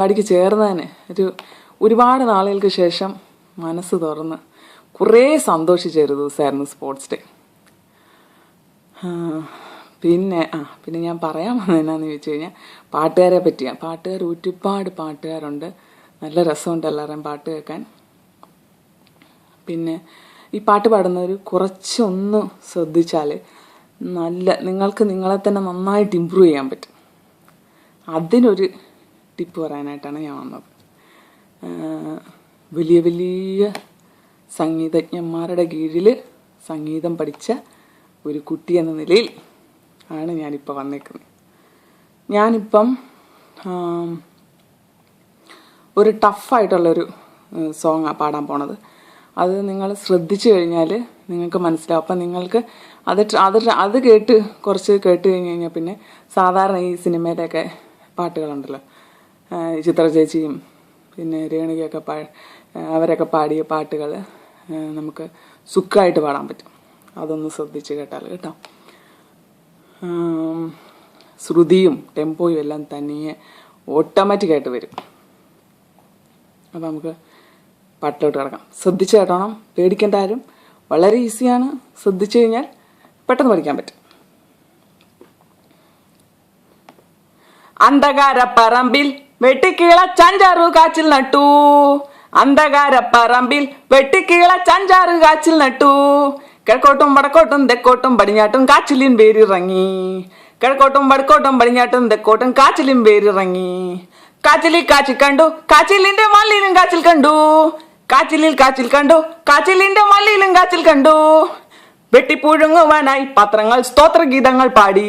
പരിപാടിക്ക് ചേർന്നതിന് ഒരു ഒരുപാട് നാളുകൾക്ക് ശേഷം മനസ്സ് തുറന്ന് കുറേ സന്തോഷിച്ച ഒരു ദിവസമായിരുന്നു സ്പോർട്സ് ഡേ പിന്നെ ആ പിന്നെ ഞാൻ പറയാൻ വന്നത് എന്നാന്ന് ചോദിച്ചു കഴിഞ്ഞാൽ പാട്ടുകാരെ പറ്റിയാണ് പാട്ടുകാർ ഒരുപാട് പാട്ടുകാരുണ്ട്. നല്ല രസമുണ്ട് എല്ലാവരെയും പാട്ട് കേൾക്കാൻ. പിന്നെ ഈ പാട്ട് പാടുന്നവർ കുറച്ചൊന്ന് ശ്രദ്ധിച്ചാൽ നല്ല നിങ്ങൾക്ക് നിങ്ങളെ തന്നെ നന്നായിട്ട് ഇമ്പ്രൂവ് ചെയ്യാൻ പറ്റും. അതിനൊരു ടിപ്പ് പറയാനായിട്ടാണ് ഞാൻ വന്നത്. വലിയ വലിയ സംഗീതജ്ഞന്മാരുടെ കീഴിൽ സംഗീതം പഠിച്ച ഒരു കുട്ടി എന്ന നിലയിൽ ആണ് ഞാനിപ്പോൾ വന്നേക്കുന്നത്. ഞാനിപ്പം ഒരു ടഫായിട്ടുള്ളൊരു സോങ്ങാണ് പാടാൻ പോണത്. അത് നിങ്ങൾ ശ്രദ്ധിച്ചു കഴിഞ്ഞാൽ നിങ്ങൾക്ക് മനസ്സിലാവും. അപ്പം നിങ്ങൾക്ക് അത് അത് അത് കേട്ട് കുറച്ച് കേട്ട് കഴിഞ്ഞ് കഴിഞ്ഞാൽ പിന്നെ സാധാരണ ഈ സിനിമയിലൊക്കെ പാട്ടുകളുണ്ടല്ലോ. ചിത്ര ചേച്ചിയും പിന്നെ രേണുകയൊക്കെ പാ അവരൊക്കെ പാടിയ പാട്ടുകൾ നമുക്ക് സുഖമായിട്ട് പാടാൻ പറ്റും. അതൊന്ന് ശ്രദ്ധിച്ച് കേട്ടാൽ കേട്ടോ. ശ്രുതിയും ടെമ്പോയും എല്ലാം തനിയെ ഓട്ടോമാറ്റിക്കായിട്ട് വരും. അപ്പോൾ നമുക്ക് പാട്ടിലോട്ട് കിടക്കാം. ശ്രദ്ധിച്ച് കേട്ടോണം. പേടിക്കേണ്ട ആരും. വളരെ ഈസിയാണ്. ശ്രദ്ധിച്ചു കഴിഞ്ഞാൽ പെട്ടെന്ന് പഠിക്കാൻ പറ്റും. അന്ധകാരപ്പറമ്പിൽ വെട്ടിക്കീള ചഞ്ചാറു കാച്ചിൽ നട്ടു. അന്ധകാര പറമ്പിൽ വെട്ടിക്കീള ചഞ്ചാറു കാച്ചിൽ നട്ടു. കിഴക്കോട്ടും വടക്കോട്ടും തെക്കോട്ടും പടിഞ്ഞാട്ടും കാച്ചിലിൻ വേരിറങ്ങി. കിഴക്കോട്ടും വടക്കോട്ടും പടിഞ്ഞാട്ടും തെക്കോട്ടും കാച്ചിലിൻ വേരിറങ്ങി. കാച്ചിലിൽ കാച്ചിൽ കണ്ടു കാച്ചിലിന്റെ മല്ലിലും കാച്ചിൽ കണ്ടു. കാച്ചിലിൽ കാച്ചിൽ കണ്ടു കാച്ചിലിന്റെ മല്ലിലും കാച്ചിൽ കണ്ടു. വെട്ടിപ്പുഴുങ്ങുവാനായി പത്രങ്ങൾ സ്തോത്രഗീതങ്ങൾ പാടി.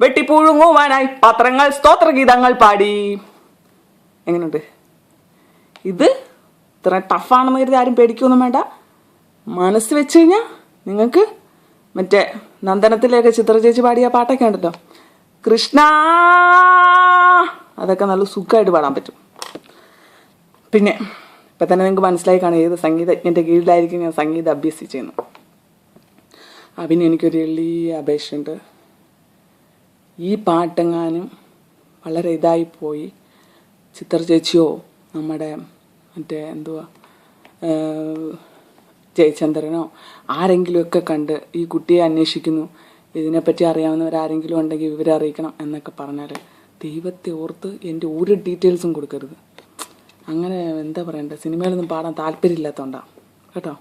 വെട്ടിപ്പുഴുങ്ങുവാനായി പത്രങ്ങൾ സ്തോത്രഗീതങ്ങൾ പാടി. എങ്ങനെയുണ്ട്? ഇത് ഇത്ര ടഫാണെന്ന് കരുതി ആരും പേടിക്കൊന്നും വേണ്ട. മനസ്സ് വെച്ച് കഴിഞ്ഞാൽ നിങ്ങൾക്ക് മറ്റേ നന്ദനത്തിലേക്ക് ചിത്ര ചേച്ചി പാടിയ പാട്ടൊക്കെ ഉണ്ടല്ലോ. കൃഷ്ണ! അതൊക്കെ നല്ല സുഖമായിട്ട് പാടാൻ പറ്റും. പിന്നെ ഇപ്പം തന്നെ നിങ്ങൾക്ക് മനസ്സിലായി കാണും ഏത് സംഗീതജ്ഞന്റെ കീഴിലായിരിക്കും ഞാൻ സംഗീതം അഭ്യസിച്ചിരുന്നു ആ പിന്നെ എനിക്കൊരു വലിയ അപേക്ഷയുണ്ട്. ഈ പാട്ടെങ്ങാനും വളരെ ഇതായി പോയി ചിത്ര ചേച്ചിയോ നമ്മുടെ മറ്റേ എന്തുവാ ജയചന്ദ്രനോ ആരെങ്കിലുമൊക്കെ കണ്ട് ഈ കുട്ടിയെ അന്വേഷിക്കുന്നു. ഇതിനെപ്പറ്റി അറിയാവുന്നവരാരെങ്കിലും ഉണ്ടെങ്കിൽ വിവരം അറിയിക്കണം എന്നൊക്കെ പറഞ്ഞാൽ ദൈവത്തെ ഓർത്ത് എന്റെ ഒരു ഡീറ്റെയിൽസും കൊടുക്കരുത്. അങ്ങനെ എന്താ പറയണ്ടേ സിനിമയിലൊന്നും പാടാൻ താല്പര്യമില്ലാത്തതുകൊണ്ടാണ് കേട്ടോ?